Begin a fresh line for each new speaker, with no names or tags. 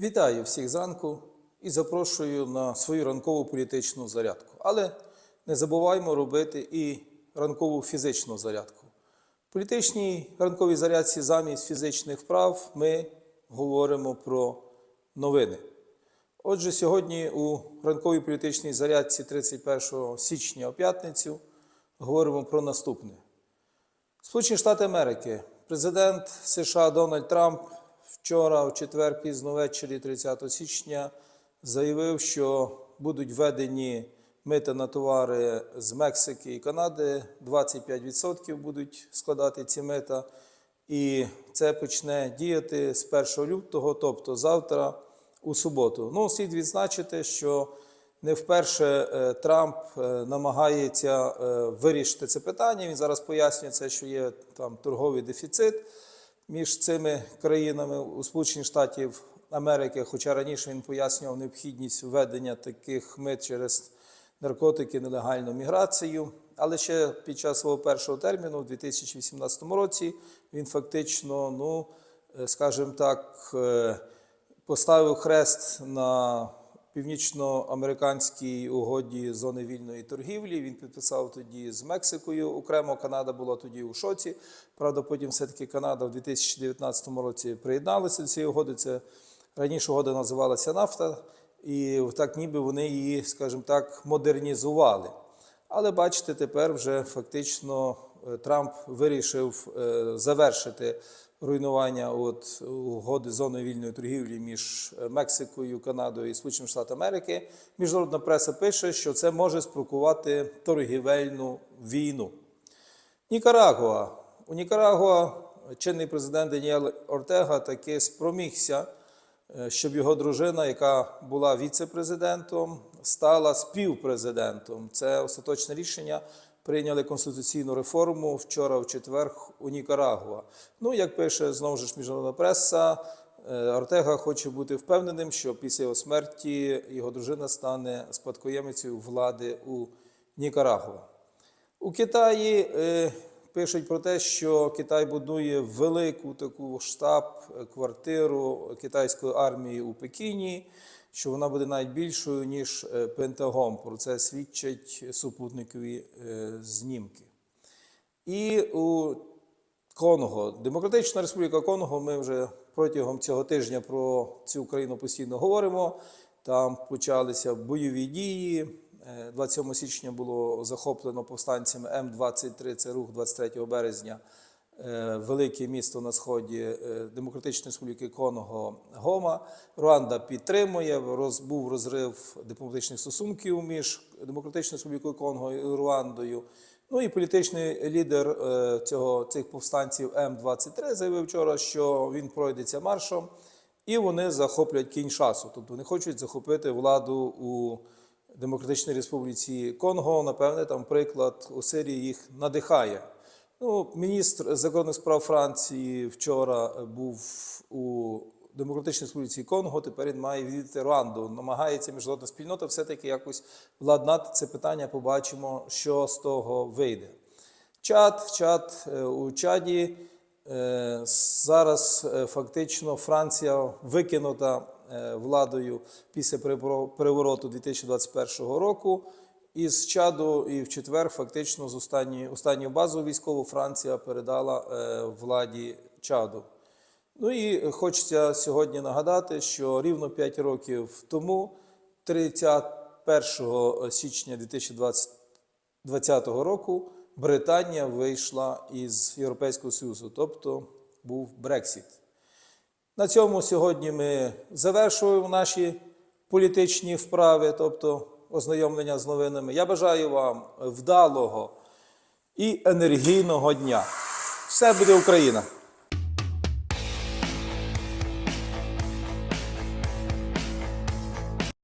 Вітаю всіх зранку і запрошую на свою ранкову політичну зарядку. Але не забуваймо робити і ранкову фізичну зарядку. В політичній ранковій зарядці замість фізичних вправ ми говоримо про новини. Отже, сьогодні у ранковій політичній зарядці 31 січня у п'ятницю говоримо про наступне. Сполучені Штати Америки, президент США Дональд Трамп вчора, в четвер, пізно ввечері, 30 січня, заявив, що будуть введені мита на товари з Мексики і Канади. 25% будуть складати ці мита. І це почне діяти з 1 лютого, тобто завтра у суботу. Ну, слід відзначити, що не вперше е, Трамп е, намагається е, вирішити це питання. Він зараз пояснює це, що є там торговий дефіцит між цими країнами у Сполучених Штатів Америки. Хоча раніше він пояснював необхідність введення таких мит через наркотики, нелегальну міграцію. Але ще під час свого першого терміну, у 2018 році, він фактично, ну скажімо так, поставив хрест на північноамериканській угоді зони вільної торгівлі. Він підписав тоді з Мексикою. Окремо Канада була тоді у шоці. Правда, потім все-таки Канада в 2019 році приєдналася до цієї угоди. Це раніше угода називалася Нафта, і так ніби вони її, скажімо так, модернізували. Але бачите, тепер вже фактично Трамп вирішив завершити руйнування от угоди зони вільної торгівлі між Мексикою, Канадою і Сполученими Штатами Америки. Міжнародна преса пише, що це може спровокувати торгівельну війну. Нікарагуа. У Нікарагуа чинний президент Даніель Ортега таки спромігся, щоб його дружина, яка була віце-президентом, стала співпрезидентом. Це остаточне рішення прийняли конституційну реформу вчора, в четвер, у Нікарагуа. Ну, як пише знову ж міжнародна преса, Ортега хоче бути впевненим, що після його смерті його дружина стане спадкоємицею влади у Нікарагуа. У Китаї е, пишуть про те, що Китай будує велику таку штаб-квартиру китайської армії у Пекіні що вона буде навіть більшою, ніж Пентагон. Про це свідчать супутникові знімки. І у Конго, Демократична Республіка Конго, ми вже протягом цього тижня про цю країну постійно говоримо. Там почалися бойові дії. 27 січня було захоплено повстанцями М-23, це рух 23 березня велике місто на сході Демократичної Республіки Конго Гома. Руанда підтримує. Був розрив дипломатичних стосунків між Демократичною Республікою Конго і Руандою. Ну і політичний лідер цього, цих повстанців М-23 заявив вчора, що він пройдеться маршом, і вони захоплять кіншасу. Тобто вони хочуть захопити владу у Демократичній Республіці Конго. Напевне, там приклад у Сирії їх надихає. Ну, Міністр закордонних справ Франції вчора був у Демократичній Республіці Конго. Тепер він має відвідати Руанду. Намагається міжнародна спільнота все-таки якось владнати це питання. Побачимо, що з того вийде. Чад, чад у Чаді. Зараз фактично Франція викинута владою після перевороту 2021 року. Із чаду і в четвер, фактично, з останньої останню базу військову Франція передала е, владі чаду. Ну і хочеться сьогодні нагадати, що рівно 5 років тому, 31 січня 2020 року, Британія вийшла із Європейського Союзу, тобто був Брексіт. На цьому сьогодні ми завершуємо наші політичні вправи. тобто ознайомлення з новинами. Я бажаю вам вдалого і енергійного дня. Все буде Україна!